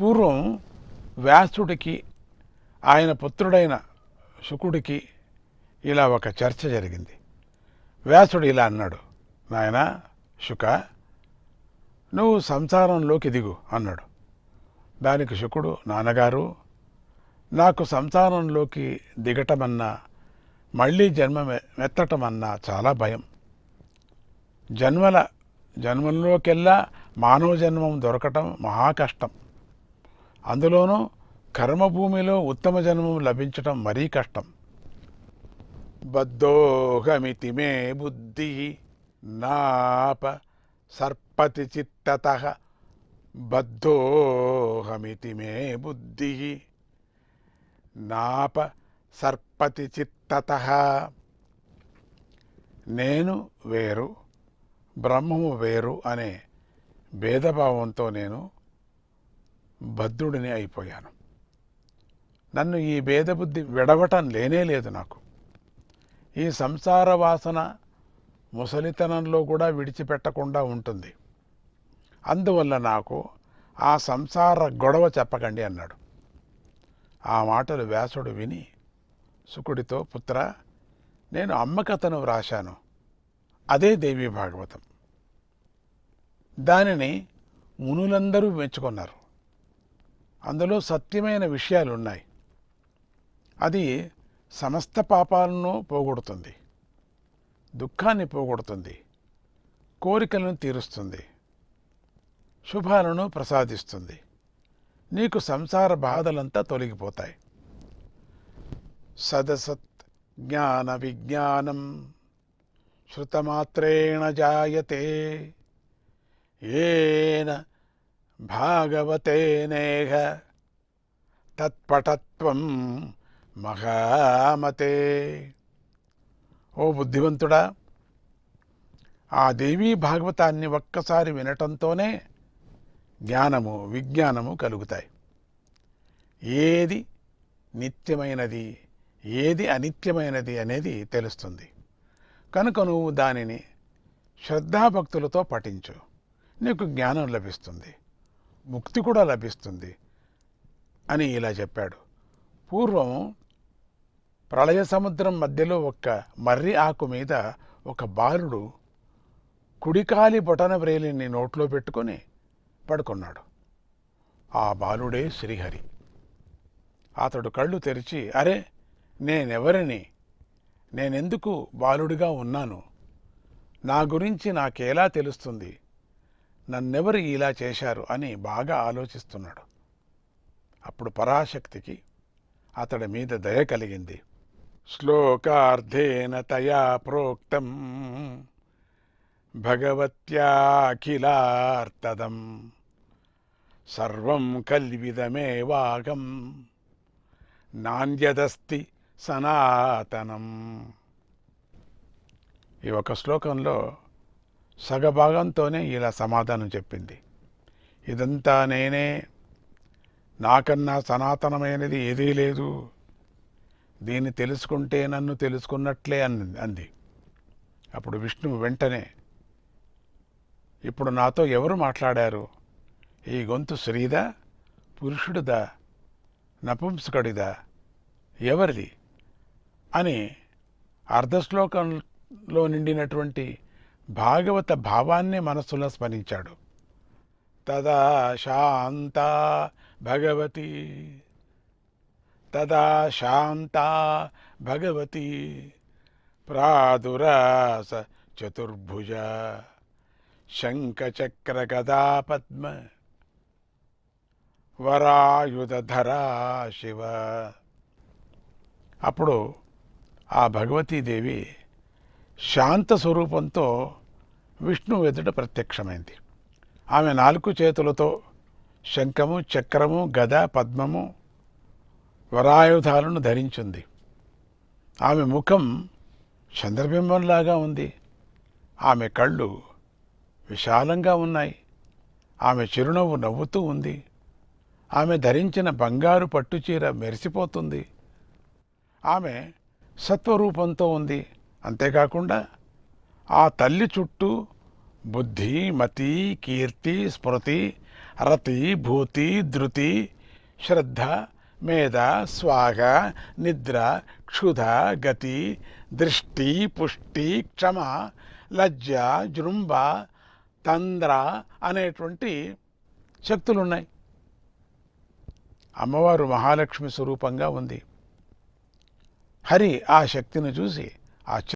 పూర్వం వ్యాసుడికి ఆయన పుత్రుడైన శుకుడికి ఇలా ఒక చర్చ జరిగింది. వ్యాసుడు ఇలా అన్నాడు నాయన శుక నువ్వు సంసారంలోకి దిగు అన్నాడు. దానికి శుకుడు నాన్నగారు నాకు సంసారంలోకి దిగటమన్నా మళ్ళీ జన్మ మెత్తటమన్నా చాలా భయం. జన్మల జన్మంలోకెల్లా మానవ జన్మం దొరకటం మహా కష్టం. అందులోనూ కర్మభూమిలో ఉత్తమ జన్మం లభించటం మరీ కష్టం. బద్ధోహమితి మే బుద్ధి నాప సర్పతి చిత్తత బద్ధోహమితి మే బుద్ధి నాప సర్పతి చిత్తత. నేను వేరు బ్రహ్మము వేరు అనే భేదభావంతో నేను బద్ధుడిని అయిపోయాను. నన్ను ఈ భేదబుద్ధి విడవటం లేనే లేదు నాకు. ఈ సంసార వాసన ముసలితనంలో కూడా విడిచిపెట్టకుండా ఉంటుంది. అందువల్ల నాకు ఆ సంసార గొడవ చెప్పకండి అన్నాడు. ఆ మాటలు వ్యాసుడు విని సుకుడితో పుత్ర నేను అమ్మకథను వ్రాశాను. అదే దేవి భాగవతం. దానిని మునులందరూ మెచ్చుకున్నారు. అందులో సత్యమైన విషయాలు ఉన్నాయి అది సమస్త పాపాలను పోగొడుతుంది. దుఃఖాన్ని పోగొడుతుంది. కోరికలను తీరుస్తుంది. శుభాలను ప్రసాదిస్తుంది. నీకు సంసార బాధలంతా తొలగిపోతాయి. సదసత్ జ్ఞాన విజ్ఞానం శృతమాత్రేణ జాయతే. ఏన భాగవతేనేహ తత్పటత్వం మహామతే ఓ బుద్ధివంతుడా ఆ దేవీ భాగవతాన్ని ఒక్కసారి వినటంతోనే జ్ఞానము విజ్ఞానము కలుగుతాయి. ఏది నిత్యమైనది ఏది అనిత్యమైనది అనేది తెలుస్తుంది. కనుక నువ్వు దానిని శ్రద్ధాభక్తులతో పఠించు. నీకు జ్ఞానం లభిస్తుంది. ముక్తి కూడా లభిస్తుంది అని ఇలా చెప్పాడు. పూర్వం ప్రళయ సముద్రం మధ్యలో ఒక్క మర్రి ఆకు మీద ఒక బాలుడు కుడికాలి బొటన వ్రేలిని నోట్లో పెట్టుకొని పడుకున్నాడు. ఆ బాలుడే శ్రీహరి. అతడు కళ్ళు తెరిచి అరే నేనెవరిని? నేనెందుకు బాలుడిగా ఉన్నాను? నా గురించి నాకేలా తెలుస్తుంది? నన్నెవరు ఇలా చేశారు అని బాగా ఆలోచిస్తున్నాడు. అప్పుడు పరాశక్తికి అతడి మీద దయ కలిగింది. శ్లోకార్థేన తయా ప్రోక్తం భగవత్యాఖిలార్తదం సర్వం కల్విదమేవాగం నాణ్యదస్తి సనాతనం. ఈ ఒక శ్లోకంలో సగభాగంతోనే ఇలా సమాధానం చెప్పింది. ఇదంతా నేనే నాకన్నా సనాతనమైనది ఏదీ లేదు. దీన్ని తెలుసుకుంటే నన్ను తెలుసుకున్నట్లే అంది అంది. అప్పుడు విష్ణువు వెంటనే ఇప్పుడు నాతో ఎవరు మాట్లాడారు? ఈ గొంతు స్త్రీదా? పురుషుడిదా? నపుంసకుడిదా? ఎవరిది? అని అర్ధశ్లోకంలో నిండినటువంటి భాగవత భావాన్ని మనస్సులో స్మరించాడు. తదా శాంత భగవతి. తదా శాంత భగవతి. ప్రాదురాస చతుర్భుజ. శంఖచక్ర గదా పద్మ. వరాయుధరా శివ. అప్పుడు ఆ భగవతీదేవి శాంత స్వరూపంతో విష్ణు ఎదుట ప్రత్యక్షమైంది. ఆమె నాలుగు చేతులతో శంఖము చక్రము గద పద్మము వరాయుధాలను ధరించింది. ఆమె ముఖం చంద్రబింబంలాగా ఉంది. ఆమె కళ్ళు విశాలంగా ఉన్నాయి. ఆమె చిరునవ్వు నవ్వుతూ ఉంది. ఆమె ధరించిన బంగారు పట్టుచీర మెరిసిపోతుంది. ఆమె సత్వరూపంతో ఉంది. అంతేకాకుండా ఆ తల్లి చుట్టూ బుద్ధి మతి కీర్తి స్మృతి రతి భూతి ధృతి శ్రద్ధ మేధ స్వాగ నిద్ర క్షుధ గతి దృష్టి పుష్టి క్షమ లజ్జ జృంభ తంద్ర అనేటువంటి శక్తులు ఉన్నాయి అమ్మవారు మహాలక్ష్మి స్వరూపంగా ఉంది. హరి ఆ శక్తిని చూసి ఆశ్చర్య